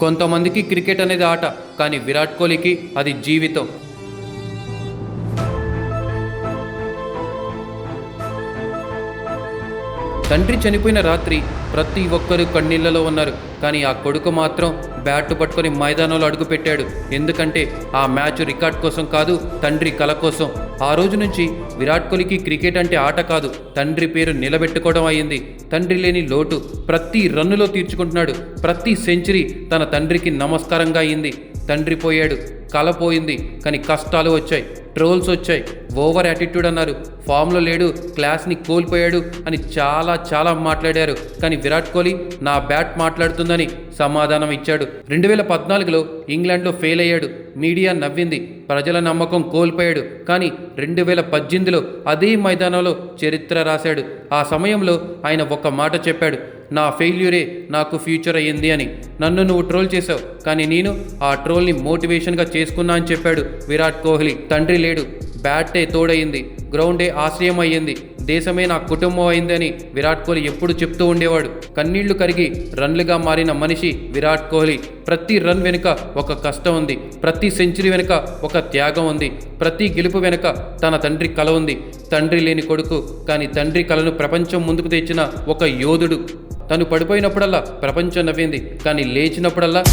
కొంతమందికి క్రికెట్ అనేది ఆట కానీ విరాట్ కోహ్లీకి అది జీవితం. తండ్రి చనిపోయిన రాత్రి ప్రతి ఒక్కరూ కన్నీళ్ళలో ఉన్నారు. కానీ ఆ కొడుకు మాత్రం బ్యాట్ పట్టుకొని మైదానంలో అడుగుపెట్టాడు. ఎందుకంటే ఆ మ్యాచ్ రికార్డ్ కోసం కాదు తండ్రి కల కోసం. ఆ రోజు నుంచి విరాట్ కోహ్లీకి క్రికెట్ అంటే ఆట కాదు. తండ్రి పేరు నిలబెట్టుకోవడం అయింది. తండ్రి లేని లోటు ప్రతి రన్నులో తీర్చుకుంటున్నాడు. ప్రతి సెంచరీ తన తండ్రికి నమస్కారంగా అయింది. తండ్రి పోయాడు. కల పోయింది కానీ కష్టాలు వచ్చాయి. ట్రోల్స్ వచ్చాయి. ఓవర్ యాటిట్యూడ్ అన్నారు. ఫామ్లో లేడు. క్లాస్ని కోల్పోయాడు అని చాలా చాలా మాట్లాడారు. కానీ విరాట్ కోహ్లీ నా బ్యాట్ మాట్లాడుతుందని సమాధానం ఇచ్చాడు. రెండు వేల పద్నాలుగులో ఇంగ్లాండ్లో ఫెయిల్ అయ్యాడు. మీడియా నవ్వింది. ప్రజల నమ్మకం కోల్పోయాడు. కానీ రెండు వేల పద్దెనిమిదిలో అదే మైదానంలో చరిత్ర రాశాడు. ఆ సమయంలో ఆయన ఒక మాట చెప్పాడు. నా ఫెయిల్యూరే నాకు ఫ్యూచర్ అయ్యింది అని. నన్ను నువ్వు ట్రోల్ చేసావు కానీ నేను ఆ ట్రోల్ని మోటివేషన్గా చేసుకున్నా అని చెప్పాడు. విరాట్ కోహ్లీ తండ్రి లేడు. బ్యాటే తోడయింది. గ్రౌండే ఆశ్రయం అయ్యింది దేశమే నా కుటుంబం అయిందని విరాట్ కోహ్లీ ఎప్పుడు చెప్తూ ఉండేవాడు. కన్నీళ్ళు కరిగి రన్లుగా మారిన మనిషి విరాట్ కోహ్లీ. ప్రతి రన్ వెనుక ఒక కష్టం ఉంది. ప్రతి సెంచరీ వెనుక ఒక త్యాగం ఉంది. ప్రతి గెలుపు వెనుక తన తండ్రి కల ఉంది. తండ్రి లేని కొడుకు కానీ తండ్రి కలను ప్రపంచం ముందుకు తెచ్చిన ఒక యోధుడు. తను పడిపోయినప్పుడల్లా ప్రపంచం నవ్వింది కానీ లేచినప్పుడల్లా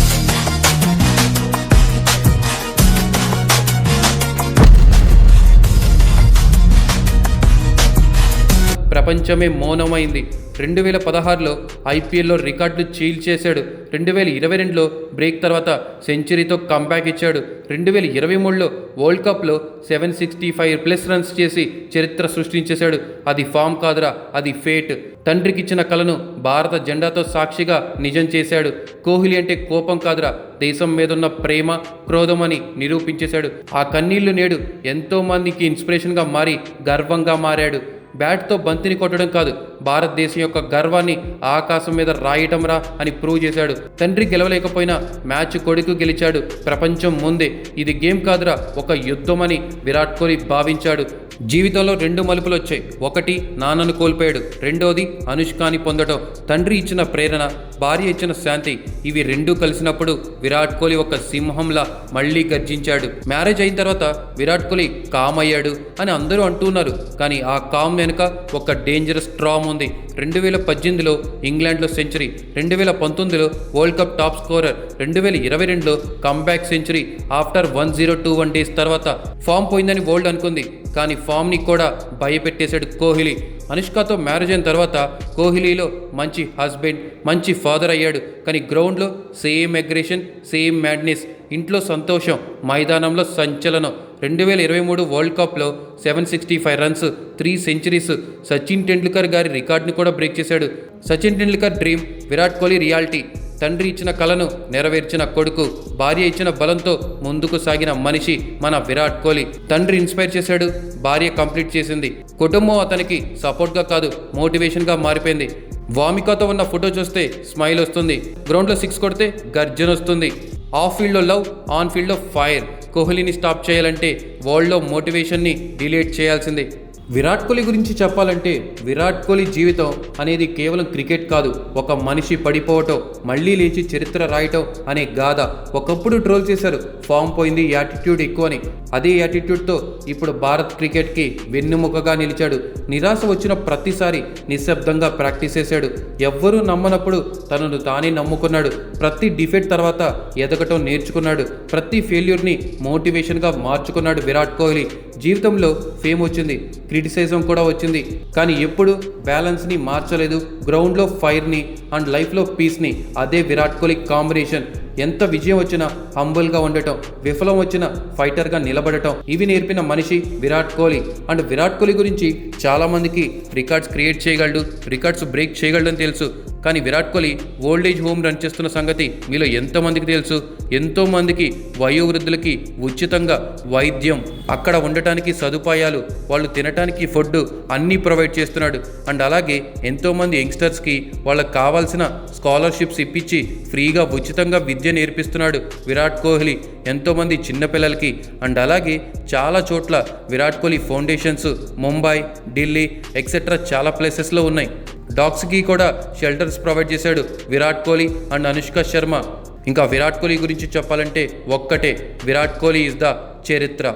ప్రపంచమే మౌనమైంది. రెండు వేల పదహారులో ఐపీఎల్లో రికార్డులు చీల్చేశాడు రెండు వేల ఇరవై రెండులో బ్రేక్ తర్వాత సెంచరీతో కంబ్యాక్ ఇచ్చాడు. రెండు వేల ఇరవై మూడులో వరల్డ్ కప్లో seven sixty five plus runs చేసి చరిత్ర సృష్టించేశాడు. అది ఫామ్ కాదురా అది ఫేట్. తండ్రికి ఇచ్చిన కలను భారత జెండాతో సాక్షిగా నిజం చేశాడు. కోహ్లీ అంటే కోపం కాదురా దేశం మీదున్న ప్రేమ క్రోధమని నిరూపించేశాడు. ఆ కన్నీళ్ళు నేడు ఎంతో మందికి ఇన్స్పిరేషన్గా మారి గర్వంగా మారాడు. బ్యాట్తో బంతిని కొట్టడం కాదు. భారతదేశం యొక్క గర్వాన్ని ఆకాశం మీద రాయటం రా అని ప్రూవ్ చేశాడు. తండ్రి గెలవలేకపోయినా మ్యాచ్ కొడుకు గెలిచాడు. ప్రపంచం ముందే. ఇది గేమ్ కాదురా ఒక యుద్ధమని విరాట్ కోహ్లీ భావించాడు. జీవితంలో రెండు మలుపులు వచ్చాయి. ఒకటి నాన్నను కోల్పోయాడు. రెండోది అనుష్కాని పొందడం తండ్రి ఇచ్చిన ప్రేరణ భార్య ఇచ్చిన శాంతి ఇవి రెండూ కలిసినప్పుడు విరాట్ కోహ్లీ ఒక సింహంలా మళ్ళీ గర్జించాడు. మ్యారేజ్ అయిన తర్వాత విరాట్ కోహ్లీ కామ్ అయ్యాడు అని అందరూ అంటున్నారు కానీ ఆ కామ్ వెనుక ఒక డేంజరస్ ట్రామ్ ఉంది. రెండు వేల పద్దెనిమిదిలో ఇంగ్లాండ్లో సెంచరీ రెండు వేల పంతొమ్మిదిలో వరల్డ్ కప్ టాప్ స్కోరర్ రెండు వేల ఇరవై రెండులో comeback century after one zero two one days తర్వాత ఫామ్ పోయిందని వరల్డ్ అనుకుంది. కానీ ఫామ్ని కూడా భయపెట్టేశాడు కోహ్లీ. అనుష్కతో మ్యారేజ్ అయిన తర్వాత కోహ్లీలో మంచి హస్బెండ్ మంచి ఫాదర్ అయ్యాడు. కానీ గ్రౌండ్లో సేమ్ అగ్రెషన్ సేమ్ మ్యాడ్నెస్ ఇంట్లో సంతోషం మైదానంలో సంచలనం. రెండు వేల ఇరవై మూడు వరల్డ్ కప్లో seven sixty five runs three centuries Sachin Tendulkar గారి రికార్డ్ని కూడా బ్రేక్ చేశాడు. Sachin Tendulkar dream Virat Kohli reality. తండ్రి ఇచ్చిన కలను నెరవేర్చిన కొడుకు భార్య ఇచ్చిన బలంతో ముందుకు సాగిన మనిషి మన విరాట్ కోహ్లీ. తండ్రి ఇన్స్పైర్ చేశాడు భార్య కంప్లీట్ చేసింది. కుటుంబం అతనికి సపోర్ట్గా కాదు మోటివేషన్గా మారిపోయింది. వామికతో ఉన్న ఫోటో చూస్తే స్మైల్ వస్తుంది. గ్రౌండ్లో సిక్స్ కొడితే గర్జన వస్తుంది. ఆఫ్ ఫీల్డ్లో లవ్ ఆన్ ఫీల్డ్లో ఫైర్. కోహ్లీని స్టాప్ చేయాలంటే వరల్డ్లో మోటివేషన్ని డిలీట్ చేయాల్సిందే. విరాట్ కోహ్లీ గురించి చెప్పాలంటే విరాట్ కోహ్లీ జీవితం అనేది కేవలం క్రికెట్ కాదు. ఒక మనిషి పడిపోవటం మళ్ళీ లేచి చరిత్ర రాయటం అనే గాథ ఒకప్పుడు ట్రోల్ చేశారు. ఫామ్ పోయింది యాటిట్యూడ్ ఎక్కువ అని అదే యాటిట్యూడ్తో ఇప్పుడు భారత్ క్రికెట్కి వెన్నుముకగా నిలిచాడు. నిరాశ వచ్చిన ప్రతిసారి నిశ్శబ్దంగా ప్రాక్టీస్ చేశాడు. ఎవ్వరూ నమ్మనప్పుడు తనను తానే నమ్ముకున్నాడు. ప్రతి డిఫెట్ తర్వాత ఎదగటం నేర్చుకున్నాడు. ప్రతి ఫెయిల్యూర్ని మోటివేషన్గా మార్చుకున్నాడు విరాట్ కోహ్లీ. జీవితంలో ఫేమ్ వచ్చింది. క్రిటిసైజం కూడా వచ్చింది. కానీ ఎప్పుడు బ్యాలెన్స్ని మార్చలేదు. గ్రౌండ్లో ఫైర్ని అండ్ లైఫ్లో పీస్ని అదే విరాట్ కోహ్లీ కాంబినేషన్. ఎంత విజయం వచ్చినా హంబుల్గా ఉండటం విఫలం వచ్చిన ఫైటర్గా నిలబడటం. ఇవి నేర్పిన మనిషి విరాట్ కోహ్లీ. అండ్ విరాట్ కోహ్లీ గురించి చాలామందికి రికార్డ్స్ క్రియేట్ చేయగలడు రికార్డ్స్ బ్రేక్ చేయగలడని తెలుసు. కానీ Virat Kohli old age home run చేస్తున్న సంగతి మీలో ఎంతమందికి తెలుసు ఎంతోమందికి వయోవృద్ధులకి ఉచితంగా వైద్యం అక్కడ ఉండటానికి సదుపాయాలు వాళ్ళు తినటానికి ఫుడ్ అన్నీ ప్రొవైడ్ చేస్తున్నాడు. అండ్ అలాగే ఎంతోమంది యంగ్స్టర్స్కి వాళ్ళకి కావాల్సిన స్కాలర్షిప్స్ ఇప్పించి ఫ్రీగా ఉచితంగా విద్య నేర్పిస్తున్నాడు విరాట్ కోహ్లీ ఎంతోమంది చిన్నపిల్లలకి అండ్ అలాగే చాలా చోట్ల విరాట్ కోహ్లీ ఫౌండేషన్స్ ముంబై ఢిల్లీ ఎక్సెట్రా చాలా ప్లేసెస్లో ఉన్నాయి. డాగ్స్కి కూడా షెల్టర్స్ ప్రొవైడ్ చేశాడు విరాట్ కోహ్లీ అండ్ అనుష్క శర్మ. ఇంకా విరాట్ కోహ్లీ గురించి చెప్పాలంటే ఒక్కటే. విరాట్ కోహ్లీ ఇస్ ద చరిత్ర.